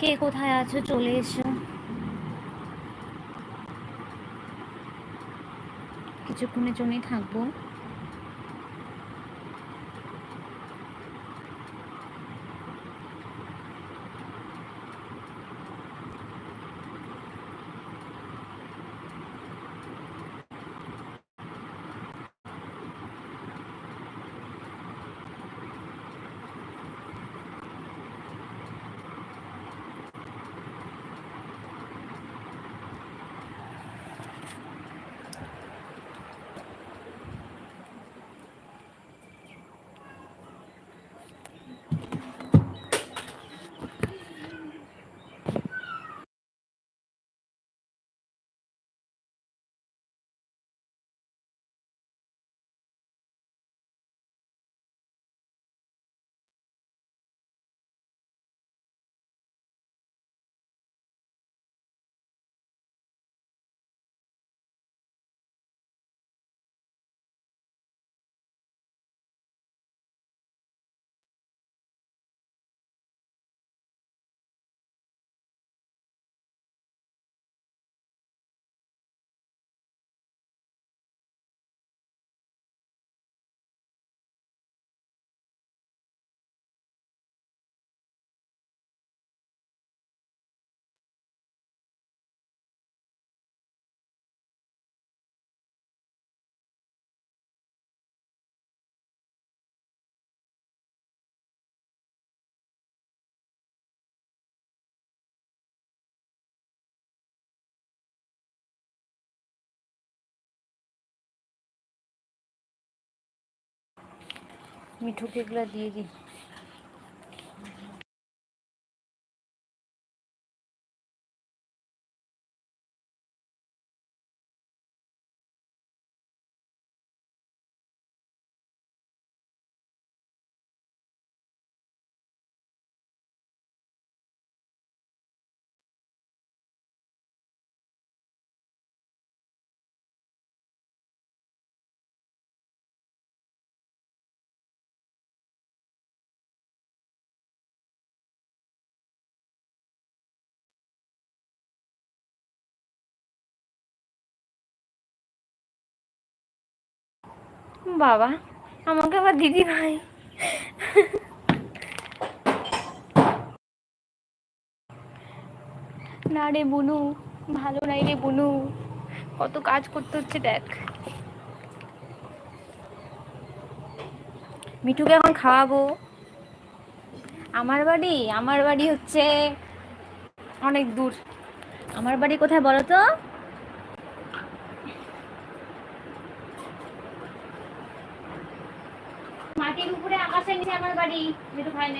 কে কোথায় আছো? চলে এসো। কিছুক্ষণের জন্যই থাকব। মিঠুকে এগুলো দিয়ে দিই। বাবা, আমাকে আবার দিদি ভাই। না রে বুনু, ভালো নাই রে বুনু। কত কাজ করতে হচ্ছে, দেখ। মিঠুকে এখন খাওয়াবো। আমার বাড়ি আমার বাড়ি হচ্ছে অনেক দূর। আমার বাড়ি কোথায় বলো তো মাটির উপরে আকাশের নিচে আমার বাড়ি যেটু খাই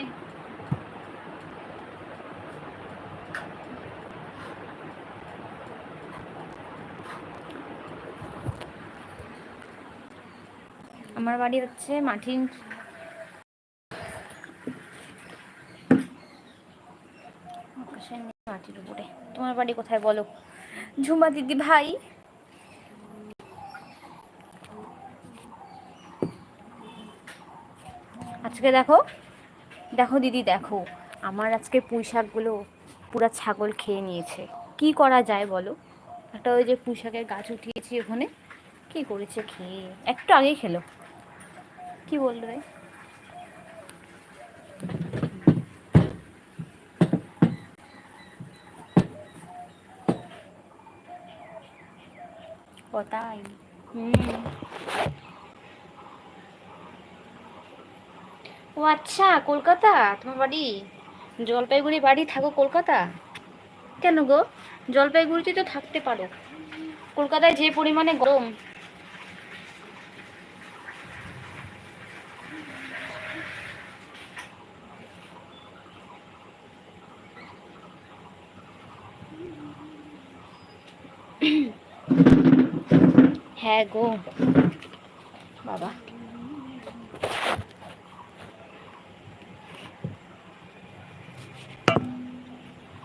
আমার বাড়ি হচ্ছে মাটির মাটির উপরে। তোমার বাড়ি কোথায় বলো? ঝুমা দিদি ভাই। আজকে দেখো দেখো দিদি, দেখো। আমার আজকে পুঁই শাকগুলো পুরা ছাগল খেয়ে নিয়েছে। কি করা যায় বলো? একটা ওই যে পুঁই শাকের গাছ উঠিয়েছি ওখানে। কি করেছে খেয়ে? একটু আগেই খেলো। কি বলবে কোথায় হুম। ও আচ্ছা কলকাতা? তোমার বাড়ি? জলপাইগুড়ি বাড়ি থাকো কলকাতা? কেন গো? জলপাইগুড়িতে তো থাকতে পারো। কলকাতায় যে পরিমাণে গরম। হ্যাঁ গো। বাবা।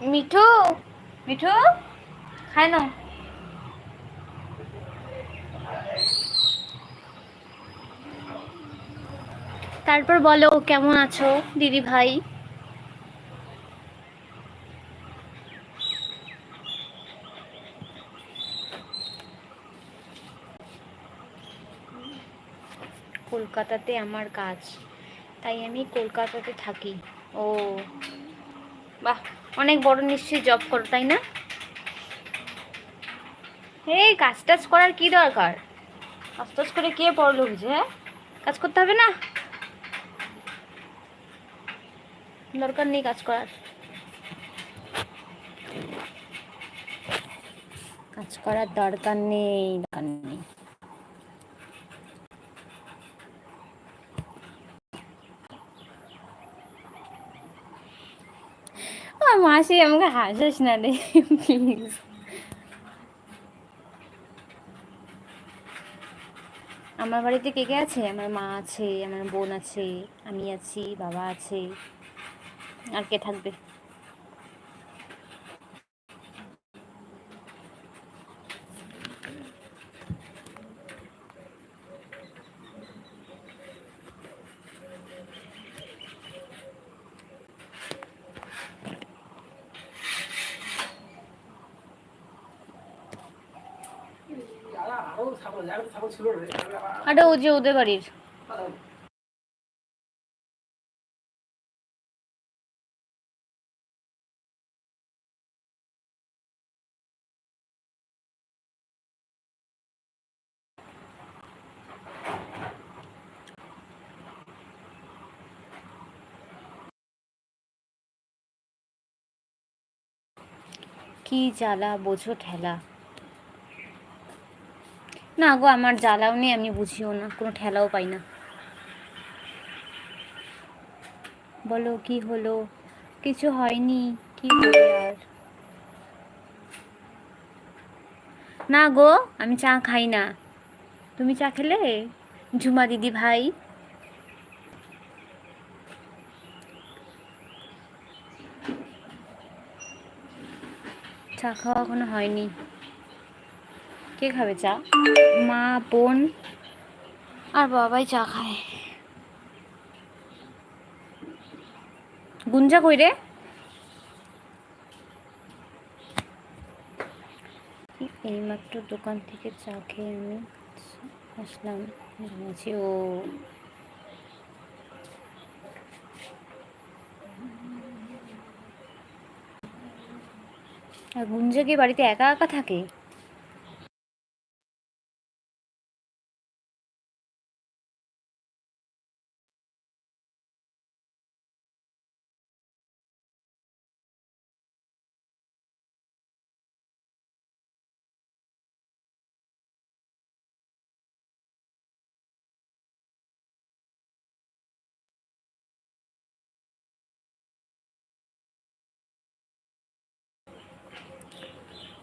মিঠু মিঠু, খাই না তারপর বলো, কেমন আছো দিদি ভাই? কলকাতাতে আমার কাজ, তাই আমি কলকাতাতে থাকি। ও, বাহ। অনেক বড় নিশ্চয়ই জব করো, তাই না? এই কাজ টাজ করার কি দরকার? কাজ টাজ করে কে পড়ল যে হ্যাঁ? কাজ করতে হবে না? দরকার নেই কাজ করার। কাজ করার দরকার নেই দরকার নেই। মাসি আমাকে হাসাস না রে প্লিজ আমার বাড়িতে কে কে আছে আমার মা আছে আমার বোন আছে আমি আছি বাবা আছে আর কে থাকবে আরে ও যে ওদের বাড়ির। কি জ্বালা বোঝো ঠেলা। না গো, আমার জ্বালাও নেই, আমি বুঝিও না, কোনো ঠেলাও পাই না। বলো, কি হলো? কিছু হয়নি, কি আর? না গো, আমি চা খাই না। তুমি চা খেলে? ঝুমা দিদি ভাই। চা খাওয়া এখনও হয়নি। কে খাবে চা? মা বোন? আর বাবাই চা খায়। গুঞ্জা কই রে? এইমাত্র দোকান থেকে চা খেয়ে আমি আসলাম ঘুমাচ্ছি। ও। আর গুঞ্জা কি বাড়িতে একা একা থাকে?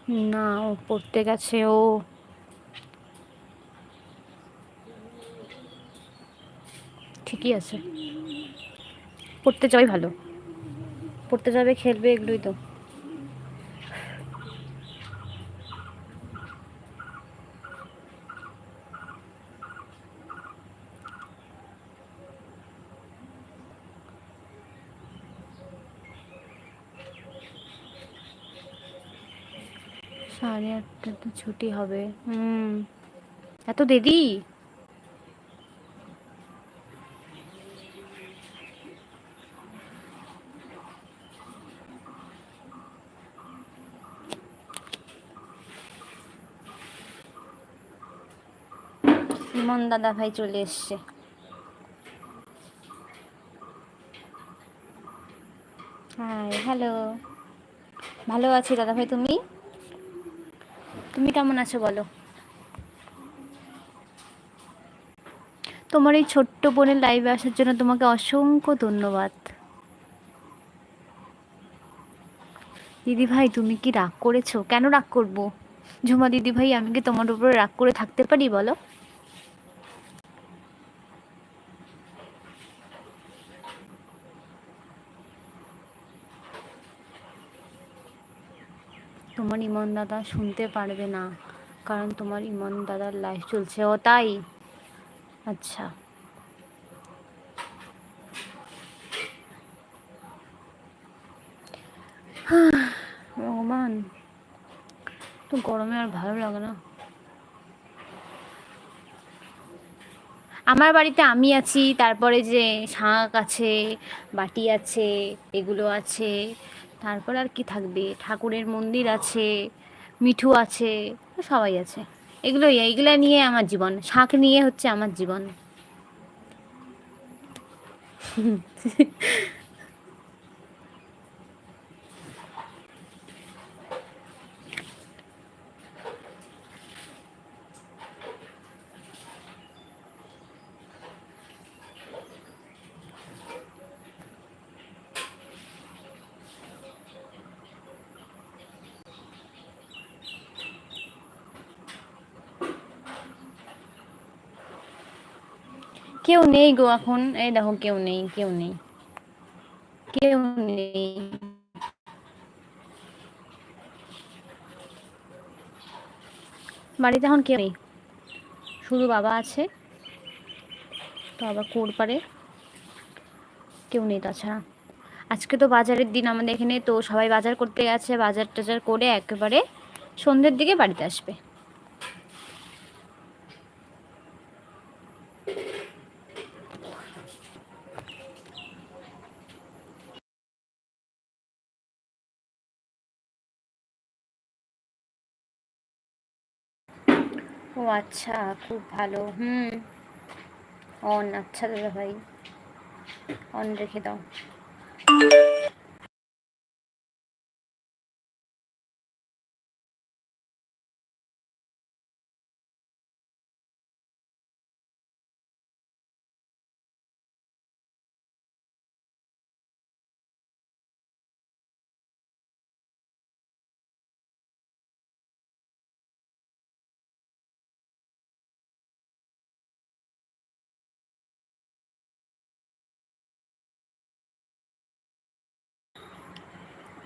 না, ও পড়তে গেছে, ও। ঠিকই আছে। পড়তে যাওয়াই ভালো। পড়তে যাবে, খেলবে, এগুলোই তো। ছুটি হবে। হুম। এত দেরি? ইমন দাদা ভাই চলে এসছে। হাই হ্যালো ভালো আছি দাদা ভাই, তুমি? কেমন আছো বলো? তোমার এই ছোট্ট বোনের লাইভে আসার জন্য তোমাকে অসংখ্য ধন্যবাদ। দিদি ভাই, তুমি কি রাগ করেছ? কেন রাগ করব? ঝুমা দিদি ভাই, আমি কি তোমার উপরে রাগ করে থাকতে পারি বলো? তোমার ইমন দাদা শুনতে পারবে না, কারণ তোমার ইমন দাদার লাইফ চলছে ও তাই। আচ্ছা। ভগবান, তো গরমে আর ভালো লাগে না। আমার বাড়িতে আমি আছি, তারপরে যে শাঁখ আছে, বাটি আছে, এগুলো আছে তারপর আর কি থাকবে? ঠাকুরের মন্দির আছে, মিঠু আছে, সবাই আছে। এগুলো এইগুলো নিয়ে আমার জীবন। শাক নিয়ে হচ্ছে আমার জীবন। কেউ নেই গো এখন। এই দেখো, কেউ নেই কেউ নেই। কেউ নেই। বাড়িতে এখন কেউ নেই। শুধু বাবা আছে। তো আবার কোর পারে কেউ নেই তাছাড়া। আজকে তো বাজারের দিন আমাদের এখানে, তো সবাই বাজার করতে গেছে। বাজার টাজার করে একেবারে সন্ধ্যের দিকে বাড়িতে আসবে। ও আচ্ছা খুব ভালো। হুম। অন আচ্ছা দাদা ভাই। অন রেখে দাও।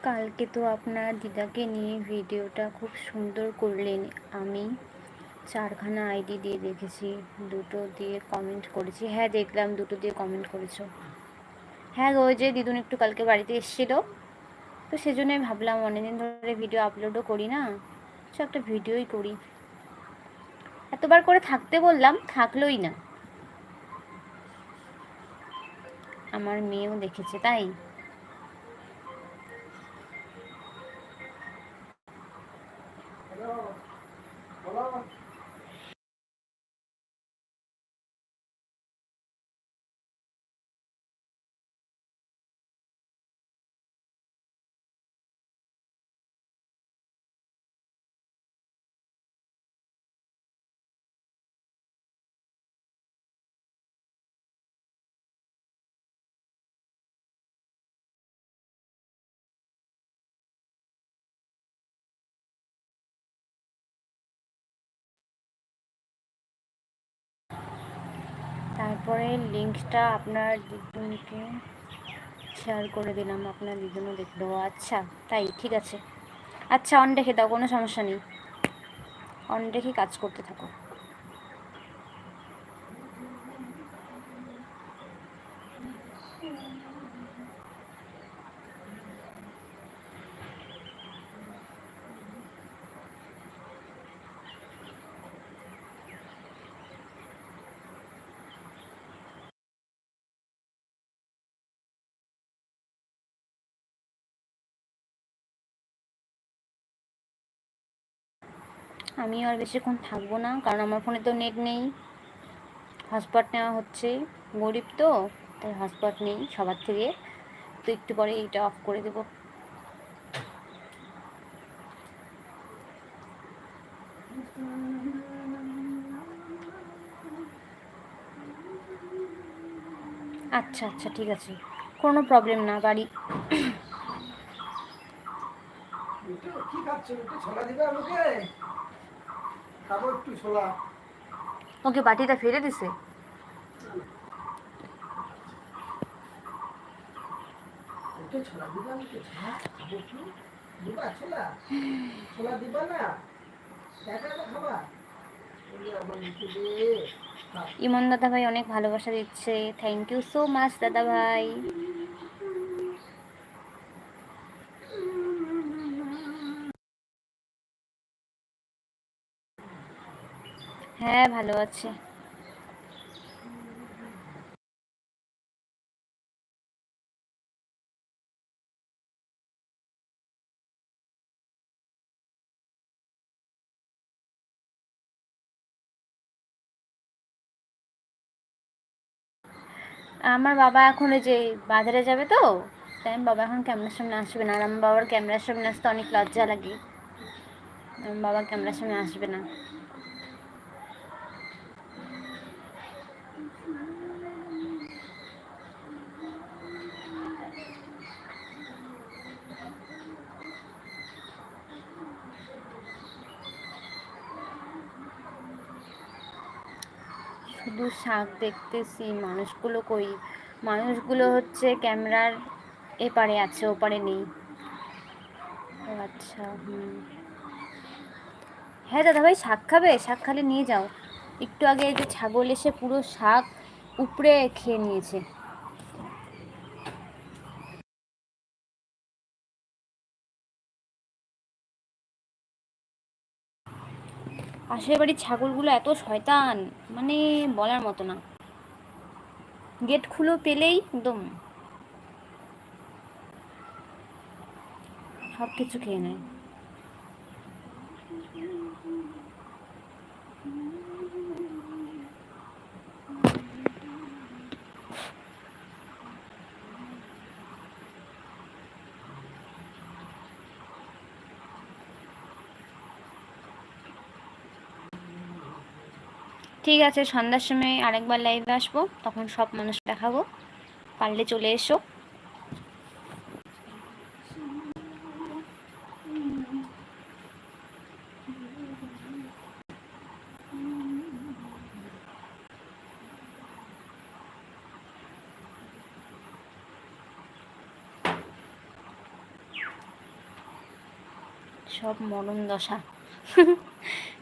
কালকে তো আপনার দিদাকে নিয়ে ভিডিওটা খুব সুন্দর করলেন। আমি চারখানা আইডি দিয়ে দেখেছি, দুটো দিয়ে কমেন্ট করেছি। হ্যাঁ দেখলাম, দুটো দিয়ে কমেন্ট করেছ। হ্যাঁ ওই যে দিদুন একটু কালকে বাড়িতে এসেছিল। তো সেজন্যই ভাবলাম অনেকদিন ধরে ভিডিও আপলোডও করি না সে একটা ভিডিওই করি। এতবার করে থাকতে বললাম, থাকলোই না। আমার মেয়েও দেখেছে, তাই? তারপরে লিঙ্কটা আপনার দুজনকে শেয়ার করে দিলাম, আপনার দুজনও দেখে দেবো আচ্ছা তাই, ঠিক আছে। আচ্ছা অন রেখে দাও, কোনো সমস্যা নেই। অন রেখে কাজ করতে থাকো। আমি আর বেশিক্ষণ থাকব না, কারণ আমার ফোনে তো নেট নেই। হটস্পট নেওয়া হচ্ছে, গরিব তো, তাই হটস্পট নেই সবার থেকে। তো একটু পরে এইটা অফ করে দেবো। আচ্ছা আচ্ছা ঠিক আছে। কোনো প্রবলেম না একটু দিবে আমাকে? খাব একটু ছোলা। ওকে বাটিটা ফেলে দিছে। ছোলা দিবে দিবা ছোলা? ছোলা দিবা না? খাবা। ইমন দাদা ভাই অনেক ভালোবাসা দিচ্ছে। থ্যাংক ইউ সো মাচ দাদা ভাই হ্যাঁ ভালো আছে। আমার বাবা এখন ওই যে বাজারে যাবে তো, তাই আমি বাবা এখন ক্যামেরার সামনে আসবে না। আর আমার বাবার ক্যামেরার সামনে আসতে অনেক লজ্জা লাগে। আমার বাবা ক্যামেরার সামনে আসবে না। শুধু শাক দেখতেছি, মানুষগুলো কই? মানুষগুলো হচ্ছে ক্যামেরার এপারে আছে, ওপারে নেই। ও আচ্ছা হুম। হ্যাঁ দাদা ভাই, শাক খাবে? শাক খালে নিয়ে যাও। একটু আগে যে ছাগল এসে পুরো শাক উপড়ে খেয়ে নিয়েছে। পাশের বাড়ির ছাগলগুলো এত শয়তান মানে বলার মতো না। গেট খুলো পেলেই একদম সব কিছু খেয়ে নেয়। ঠিক আছে, সন্ধ্যার সময় আরেকবার লাইভে আসব, তখন সব মানুষ দেখাবো। পারলে চলে এসো। সব মরণ দশা।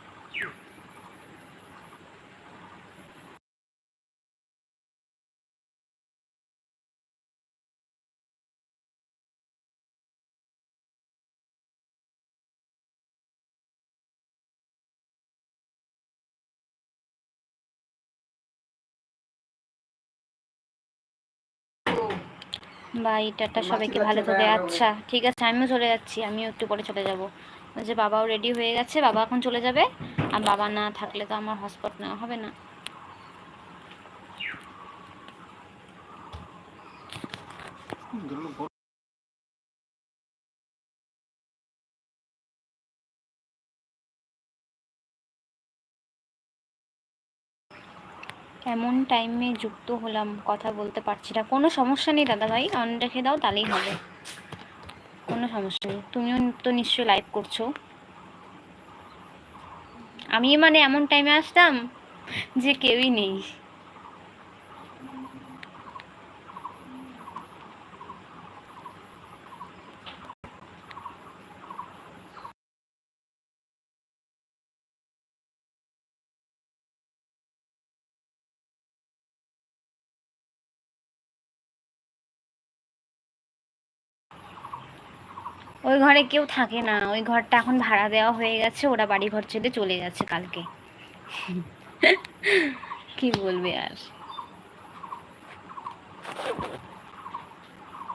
বাই টাটা সবাইকে ভালো থাকে আচ্ছা ঠিক আছে আমিও চলে যাচ্ছি আমিও একটু পরে চলে যাব। যে বাবাও রেডি হয়ে গেছে বাবা এখন চলে যাবে। আর বাবা না থাকলে তো আমার হটস্পট নেওয়া হবে না। এমন টাইমে যুক্ত হলাম, কথা বলতে পারছি না। কোনো সমস্যা নেই দাদা ভাই অন রেখে দাও, তাহলেই হবে। কোনো সমস্যা নেই। তুমিও তো নিশ্চয়ই লাইভ করছ। আমি মানে এমন টাইমে আসতাম যে কেউই নেই। ওই ঘরে কেউ থাকে না। ওই ঘরটা এখন ভাড়া দেওয়া হয়ে গেছে, ওরা বাড়ি ঘর ছেড়ে চলে গেছে কালকে। কি বলবে আর?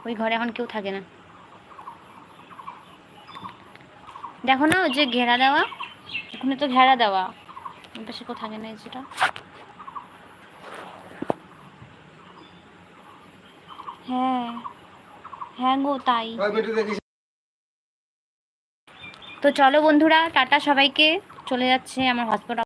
ওই ঘরে এখন কেউ থাকে না। দেখো না, ওই যে ঘেরা দেওয়া, ওখানে তো ঘেরা দেওয়া। পাশে কেউ থাকে না যেটা। হ্যাঁ। হ্যাঁ গো, তাই। তো চলো বন্ধুরা টাটা সবাইকে। চলে যাচ্ছে আমার হসপিটাল